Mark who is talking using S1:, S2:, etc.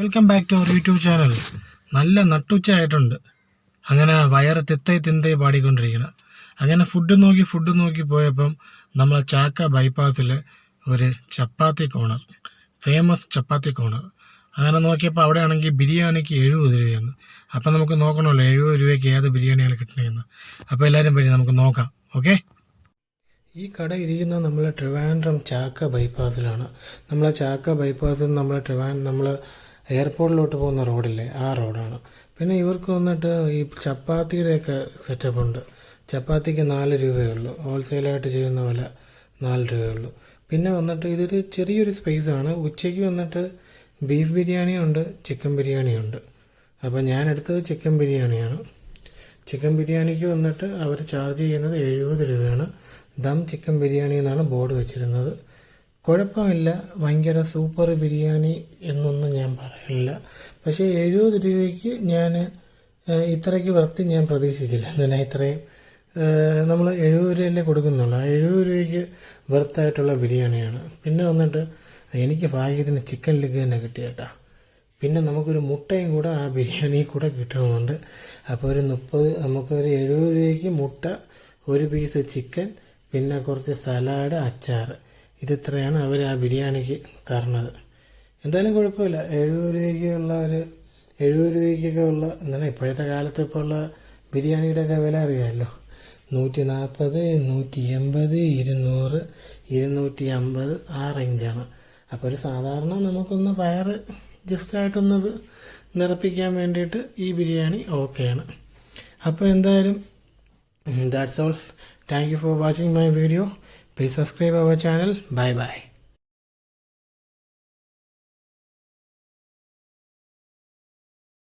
S1: Welcome back to our YouTube channel നല്ല നട്ടുച്ചയായിട്ടുണ്ട്. അങ്ങനെ വയറ് തിത്തൈ തിന്തൈ പാടിക്കൊണ്ടിരിക്കണം അങ്ങനെ ഫുഡ് നോക്കി ഫുഡ് നോക്കി പോയപ്പം നമ്മളെ ചാക്ക ബൈപ്പാസിൽ ഒരു chapati corner famous chapati corner അങ്ങനെ നോക്കിയപ്പോൾ അവിടെ ആണെങ്കിൽ ബിരിയാണിക്ക് എഴുപത് രൂപയാണ് അപ്പം നമുക്ക് നോക്കണമല്ലോ എഴുപത് രൂപയ്ക്ക് ഏത് ബിരിയാണിയാണ് കിട്ടണതെന്ന് അപ്പോൾ എല്ലാവരും വഴി നമുക്ക് നോക്കാം ഓക്കെ ഈ കട ഇരിക്കുന്നത് നമ്മളെ ട്രിവാൻഡ്രം ചാക്ക ബൈപ്പാസിലാണ് നമ്മളെ ചാക്ക ബൈപ്പാസിൽ നമ്മളെ ട്രിവാൻ നമ്മൾ എയർപോർട്ടിലോട്ട് പോകുന്ന റോഡില്ലേ? ആ റോഡാണ്. പിന്നെ ഇവർക്ക് വന്നിട്ട് ഈ ചപ്പാത്തിയുടെയൊക്കെ സെറ്റപ്പ് ഉണ്ട് ചപ്പാത്തിക്ക് നാല് രൂപയേ ഉള്ളൂ. ഹോൾസെയിലായിട്ട് ചെയ്യുന്ന പോലെ നാല് രൂപയേ ഉള്ളൂ. പിന്നെ വന്നിട്ട് ഇതൊരു ചെറിയൊരു സ്പേസാണ്. ഉച്ചയ്ക്ക് വന്നിട്ട് ബീഫ് ബിരിയാണിയുണ്ട് ചിക്കൻ ബിരിയാണിയുണ്ട്. അപ്പോൾ ഞാൻ എടുത്തത് ചിക്കൻ ബിരിയാണിയാണ്. ചിക്കൻ ബിരിയാണിക്ക് വന്നിട്ട് അവർ ചാർജ് ചെയ്യുന്നത് എഴുപത് രൂപയാണ്. ദം ചിക്കൻ ബിരിയാണി എന്നാണ് ബോർഡ് വെച്ചിരുന്നത്. കുഴപ്പമില്ല. ഭയങ്കര സൂപ്പർ ബിരിയാണി എന്നൊന്നും ഞാൻ പറയില്ല. പക്ഷേ എഴുപത് രൂപയ്ക്ക് ഞാൻ ഇത്രയ്ക്ക് വൃത്തി ഞാൻ പ്രതീക്ഷിച്ചില്ല. എന്തിനാ ഇത്രയും? നമ്മൾ എഴുപത് രൂപയല്ലേ കൊടുക്കുന്നുള്ളൂ. എഴുപത് രൂപയ്ക്ക് വൃത്തായിട്ടുള്ള ബിരിയാണിയാണ്. പിന്നെ വന്നിട്ട് എനിക്ക് ഭാഗ്യത്തിന് ചിക്കൻ ലെഗ് തന്നെ കിട്ടിയേട്ടാ പിന്നെ നമുക്കൊരു മുട്ടയും കൂടെ ആ ബിരിയാണി കൂടെ കിട്ടണമുണ്ട്. അപ്പോൾ ഒരു മുപ്പത് നമുക്കൊരു എഴുപത് രൂപയ്ക്ക് മുട്ട ഒരു പീസ് ചിക്കൻ പിന്നെ കുറച്ച് സലാഡ് അച്ചാർ ഇതിത്രയാണ് അവർ ആ ബിരിയാണിക്ക് തരണത്? എന്തായാലും കുഴപ്പമില്ല. എഴുപത് രൂപയ്ക്കുള്ള ഒരു എഴുപത് രൂപയ്ക്കൊക്കെ ഉള്ള എന്താണ് ഇപ്പോഴത്തെ കാലത്ത് ഇപ്പോൾ ഉള്ള ബിരിയാണിയുടെയൊക്കെ വില അറിയാമല്ലോ. നൂറ്റി നാൽപ്പത് നൂറ്റി എൺപത് ഇരുന്നൂറ് ഇരുന്നൂറ്റി അമ്പത് ആ റേഞ്ചാണ്. അപ്പോൾ ഒരു സാധാരണ നമുക്കൊന്ന് വയറ് ജസ്റ്റ് ആയിട്ടൊന്ന് നിറപ്പിക്കാൻ വേണ്ടിയിട്ട് ഈ ബിരിയാണി ഓക്കെയാണ്. അപ്പോൾ എന്തായാലും that's all thank you for watching my video Please subscribe our channel. Bye bye.